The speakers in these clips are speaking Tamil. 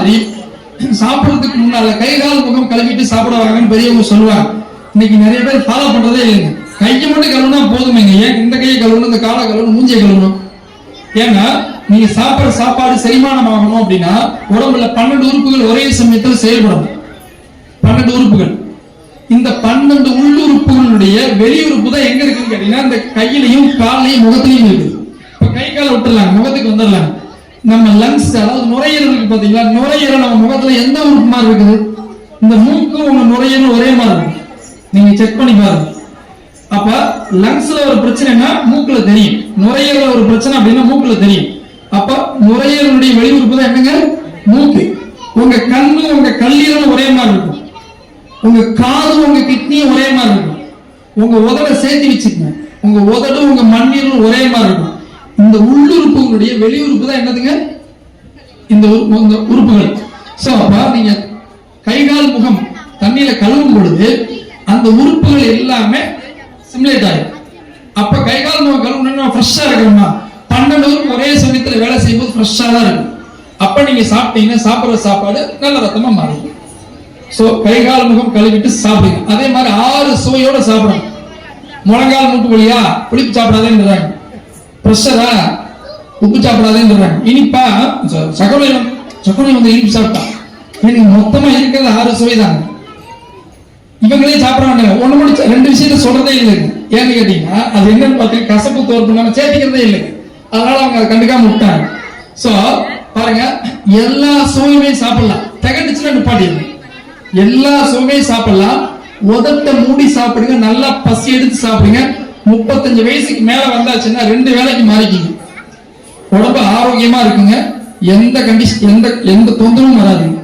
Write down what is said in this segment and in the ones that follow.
மாதிரி சாப்பிடுறதுக்கு முன்னால கை கால் முகம் கழுவிட்டு சாப்பிட வராங்கன்னு பெரியவங்க சொல்லுவாங்க. இன்னைக்கு நிறைய பேர் ஃபாலோ பண்றதே இல்லைங்க. கையை மட்டும் கழுவுனா போதுமேங்க. ஏன் இந்த கையை கழுவணும் இந்த காலை கழுவணும் மூஞ்சியை கழுவணும்? ஏன்னா நீங்க சாப்பிடுற சாப்பாடு செரிமானம் ஆகணும் அப்படின்னா உடம்புல பன்னெண்டு உறுப்புகள் ஒரே சமயத்தில் செயல்படணும். பன்னெண்டு உறுப்புகள். இந்த பன்னெண்டு உள்ளுறுப்புகளுடைய வெளியுறுப்பு தான் எங்க இருக்குன்னு கேட்டீங்கன்னா இந்த கையிலையும் காலையும் முகத்திலையும் இருக்குது இப்ப கை காலை விட்டுறலாம் முகத்துக்கு வந்துடலாம் நம்ம லங்ஸ் அதாவது நுரையீரல் இருக்கு பாத்தீங்களா? நுரையீரல் நம்ம முகத்துல எந்த உறுப்பு மாதிரி இருக்குது? இந்த மூக்கும் உங்க நுரையீரல் ஒரே மாதிரி இருக்கும். நீங்க செக் பண்ணி பாருங்க. அப்ப லங்ஸ்ல ஒரு பிரச்சனைனா மூக்குல தெரியும். நுரையீரல் ஒரு பிரச்சனை அப்படின்னா மூக்குல தெரியும். அப்ப நுரையீரலுடைய வெளியுறுப்பு தான் என்னங்க? மூக்கு. உங்க கண்ணு உங்க கல்லீரல் ஒரே மாதிரி இருக்கும். உங்க காது உங்க கிட்னியும் ஒரே மாதிரி இருக்கும். உங்க உதட சேர்த்து வச்சுக்கங்க. உங்க உதடு உங்க மண்ணீரலும் ஒரே மாதிரி இருக்கும். இந்த உள்ளுறுப்புகளுடைய வெளியுறுப்பு தான் என்னதுங்க? இந்த இந்த உறுப்புகள். சோ அப்ப நீங்க கை கால் முகம் தண்ணியில கழுவும் பொழுது அந்த உறுப்புகள் எல்லாமே சிமுலேட் ஆகும் அப்ப கை கால் முகம் கழுவுனா ஃப்ரெஷ்ஷா இருக்கணுமா? பன்னெண்டு ஒரே சமயத்துல வேலை செய்யும்போது ஃப்ரெஷ்ஷா தான் இருக்கும். அப்ப நீங்க சாப்பிட்டீங்கன்னா சாப்பிடுற சாப்பாடு நல்ல ரத்தமா மாறும். சோ கை கால் முகம் கழுவிட்டு சாப்பிடுங்க. அதே மாதிரி ஆறு சுவையோட சாப்பிடணும். முழங்கால் மூட்டு வழியா புளிப்பு சாப்பிடாதேன்றாங்க ப்ரெஷரா உப்பு சொல்றாங்க. இனிப்பா? ச- சகோதரி வந்து- இனிப்பு சாப்பிட்டா. எனக்கு மொத்தமா இருக்கிறது ஆறு சுவை இவங்களே சாப்பிடறாங்க. ஒண்ணு மட்டும் ரெண்டு விஷயத்த சொல்றதே இல்லைங்க ஏன்னு கேட்டீங்கன்னா அது என்னன்னு பார்த்தீங்கன்னா கசப்பு தோற்பு நம்ம சேர்த்திக்கிறதே இல்லைங்க அதனால அவங்க அதை கண்டுக்காம விட்டாங்க. சோ பாருங்க எல்லா சுவையுமே சாப்பிடலாம். திகட்டுச்சுன்னா நிப்பாட்டிடுங்க எல்லா சுவையும் சாப்பிடலாம். உதட்ட மூடி சாப்பிடுங்க. நல்லா பசி எடுத்து சாப்பிடுங்க. முப்பத்தஞ்சு வயசுக்கு மேல வந்தாச்சுன்னா ரெண்டு வேலைக்கு மாறிக்கிங்க உடம்பு ஆரோக்கியமா இருக்குங்க. எந்த கண்டிஷன் எந்த எந்த தொந்தரவும் வராதுங்க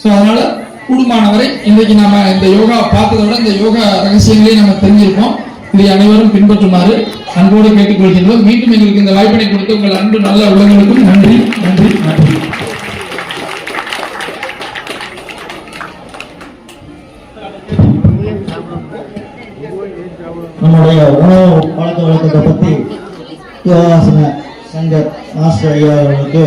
ஸோ அதனால கூடுமானவரை இன்றைக்கு நாம இந்த யோகா பார்த்ததோட இந்த யோகா ரகசியங்களையும் நம்ம தெரிஞ்சிருக்கோம். இதை அனைவரும் பின்பற்றுமாறு அன்போடு கேட்டுக்கொள்கின்றோம். மீண்டும் எங்களுக்கு இந்த வாய்ப்பினை கொடுத்து உங்கள் அன்பு நல்ல உலகங்களுக்கும் நன்றி நன்றி. நம்முடைய உணவு பழக்க வழக்கத்தை பற்றி யோகாசன சங்க மாஸ்டர் ஐயா அவர்களுக்கு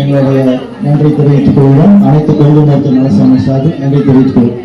எங்களுடைய நன்றி தெரிவித்துக் கொள்கிறோம். அனைத்து கொள்கை மருத்துவ நலசாமி சார்பில் நன்றி தெரிவித்துக் கொள்கிறோம்.